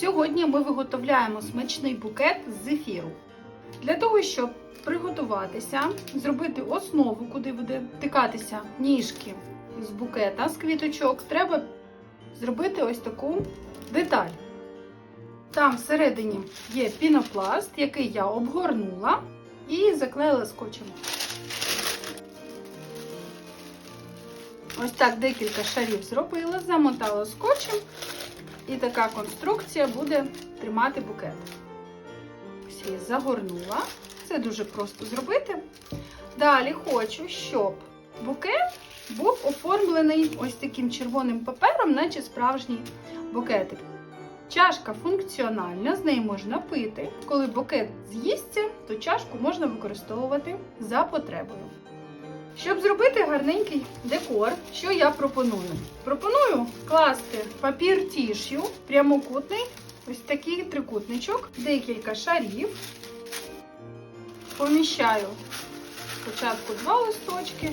Сьогодні ми виготовляємо смачний букет з зефіру. Для того, щоб приготуватися, зробити основу, куди буде втикатися ніжки з букета з квіточок, треба зробити ось таку деталь. Там всередині є пінопласт, який я обгорнула і заклеїла скотчем. Ось так декілька шарів зробила, замотала скотчем, і така конструкція буде тримати букет. Ось її загорнула. Це дуже просто зробити. Далі хочу, щоб букет був оформлений ось таким червоним папером, наче справжній букетик. Чашка функціональна, з неї можна пити. Коли букет з'їсться, то чашку можна використовувати за потребою. Щоб зробити гарненький декор, що я пропоную? Пропоную класти папір тішю, прямокутний, ось такий трикутничок, декілька шарів. Поміщаю спочатку два листочки.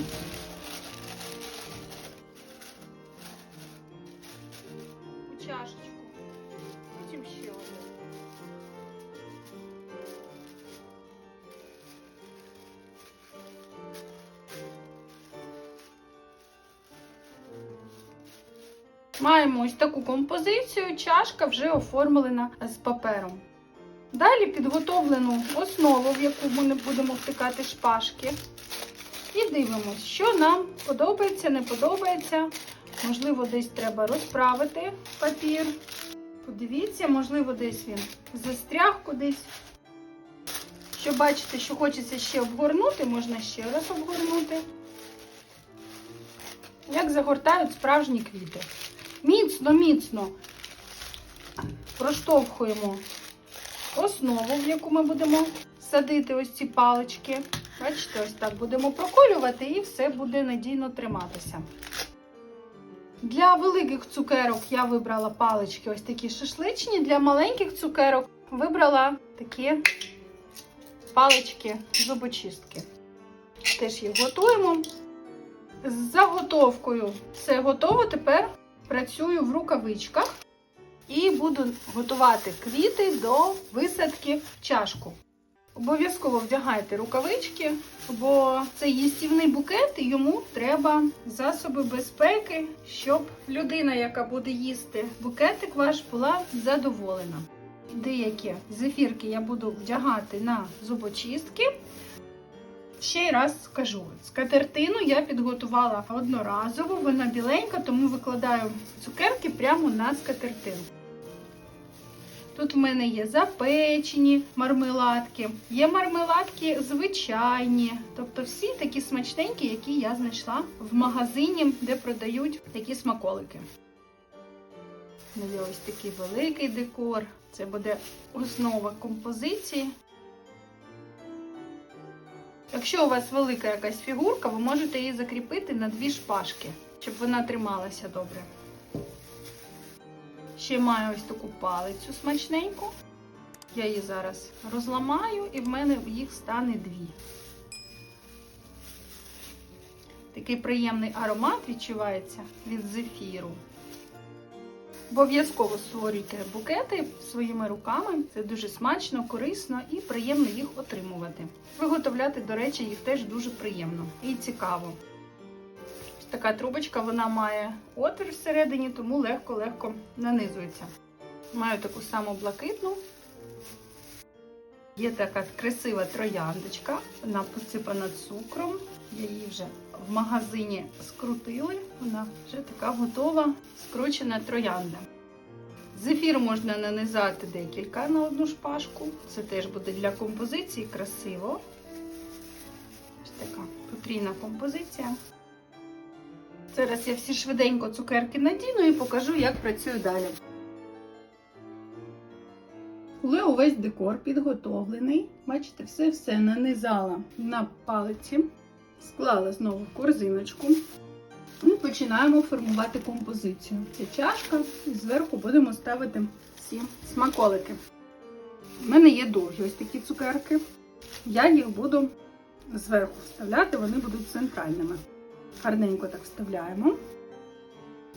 Маємо ось таку композицію, чашка вже оформлена з папером. Далі підготовлену основу, в яку ми не будемо втикати шпажки. І дивимося, що нам подобається, не подобається. Можливо, десь треба розправити папір. Подивіться, можливо, десь він застряг кудись. Що бачите, що хочеться ще обгорнути, можна ще раз обгорнути. Як загортають справжні квіти. Міцно, міцно проштовхуємо основу, в яку ми будемо садити ось ці палички. Бачите, ось так будемо проколювати і все буде надійно триматися. Для великих цукерок я вибрала палички ось такі шашличні. Для маленьких цукерок вибрала такі палички зубочистки. Теж їх готуємо. З заготовкою все готово. Тепер працюю в рукавичках і буду готувати квіти до висадки в чашку. Обов'язково вдягайте рукавички, бо це їстівний букет, і йому треба засоби безпеки, щоб людина, яка буде їсти букетик ваш, була задоволена. Деякі зефірки я буду вдягати на зубочистки. Ще раз скажу: скатертину я підготувала одноразово, вона біленька, тому викладаю цукерки прямо на скатертину. Тут в мене є запечені мармеладки, є мармеладки звичайні, тобто всі такі смачненькі, які я знайшла в магазині, де продають такі смаколики. Ну, Є ось такий великий декор. Це буде основа композиції. Якщо у вас велика якась фігурка, ви можете її закріпити на дві шпажки, щоб вона трималася добре. Ще маю ось таку палицю смачненьку. Я її зараз розламаю, і в мене їх стане дві. Такий приємний аромат відчувається від зефіру. Обов'язково створюйте букети своїми руками. Це дуже смачно, корисно і приємно їх отримувати. Виготовляти, до речі, їх теж дуже приємно і цікаво. Така трубочка вона має отвір всередині, тому легко-легко нанизується. Маю таку саму блакитну. Є така красива трояндочка, вона посипана цукром. Я її вже в магазині скрутили. Вона вже така готова, скручена троянда. Зефір можна нанизати декілька на одну шпажку. Це теж буде для композиції красиво. Ось така потрійна композиція. Зараз я всі швиденько цукерки надіну і покажу, як працюю далі. Коли увесь декор підготовлений, бачите, все-все нанизала на палиці, склала знову в корзиночку. І починаємо формувати композицію. Це чашка, і зверху будемо ставити всі смаколики. У мене є довгі ось такі цукерки. Я їх буду зверху вставляти, вони будуть центральними. Гарненько так вставляємо.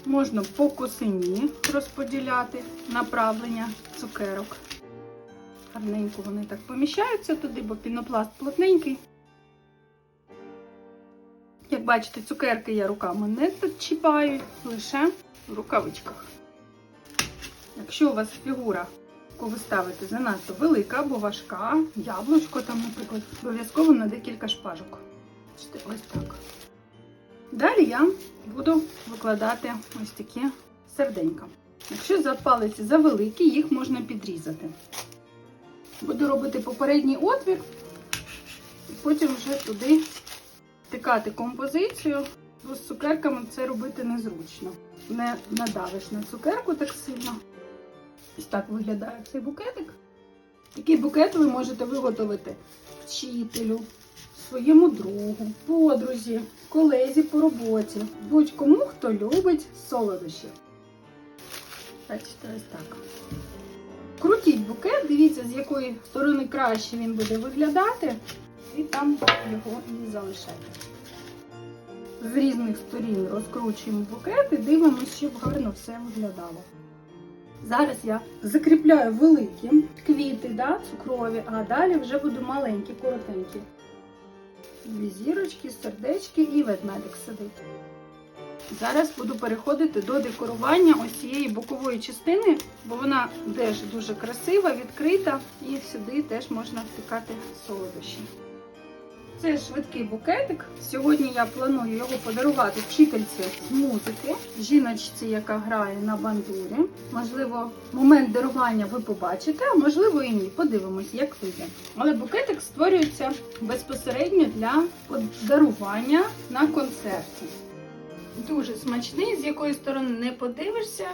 Можна по косині розподіляти направлення цукерок. Гарненько вони так поміщаються туди, бо пінопласт плотненький. Як бачите, цукерки я руками не чіпаю, лише в рукавичках. Якщо у вас фігура, яку ви ставите занадто велика або важка, яблучко там, наприклад, обов'язково на декілька шпажок. Ось так. Далі я буду викладати ось такі серденька. Якщо за палиці завеликі, їх можна підрізати. Буду робити попередній отвір, і потім вже туди втикати композицію, бо з цукерками це робити незручно. Не надавиш на цукерку так сильно. Ось так виглядає цей букетик. Такий букет ви можете виготовити вчителю, своєму другу, подрузі, колезі по роботі, будь-кому, хто любить солодощі. Ось так. Крутіть букет, дивіться, з якої сторони краще він буде виглядати, і там його і залишайте. З різних сторін розкручуємо букет і дивимося, щоб гарно все виглядало. Зараз я закріпляю великі квіти, да, цукрові, а далі вже буду маленькі, коротенькі. Дві зірочки, сердечки і ведмедик сидить. Зараз буду переходити до декорування ось цієї бокової частини, бо вона теж дуже красива, відкрита, і сюди теж можна втикати солодощі. Це швидкий букетик. Сьогодні я планую його подарувати вчительці з музики, жіночці, яка грає на бандурі. Можливо, момент дарування ви побачите, а можливо і ні. Подивимось, як вийде. Але букетик створюється безпосередньо для подарування на концерті. Дуже смачний, з якої сторони не подивишся.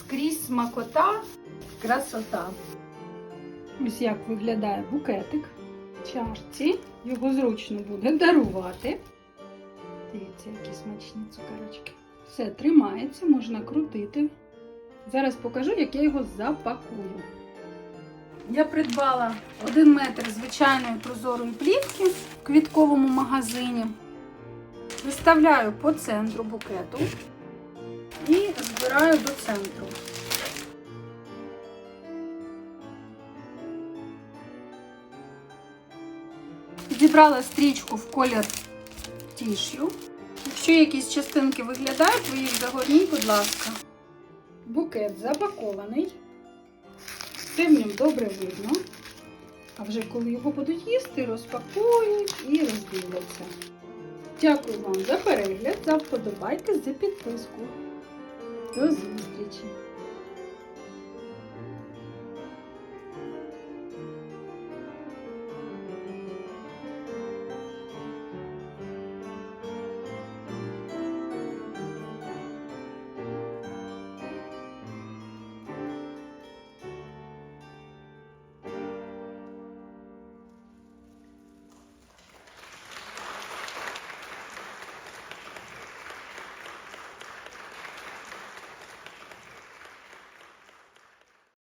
Скрізь смакота, красота. Ось як виглядає букетик чашці. Його зручно буде дарувати. Дивіться, які смачні цукерочки. Все тримається, можна крутити. Зараз покажу, як я його запакую. Я придбала 1 метр звичайної прозорої плівки в квітковому магазині. Виставляю по центру букету і збираю до центру. Підібрала стрічку в колір тішю. Якщо якісь частинки виглядають, ви їх загорніть, будь ласка. Букет запакований. Все в ньому добре видно. А вже коли його будуть їсти, розпакують і роздивляться. Дякую вам за перегляд, за вподобайки, за підписку. До зустрічі!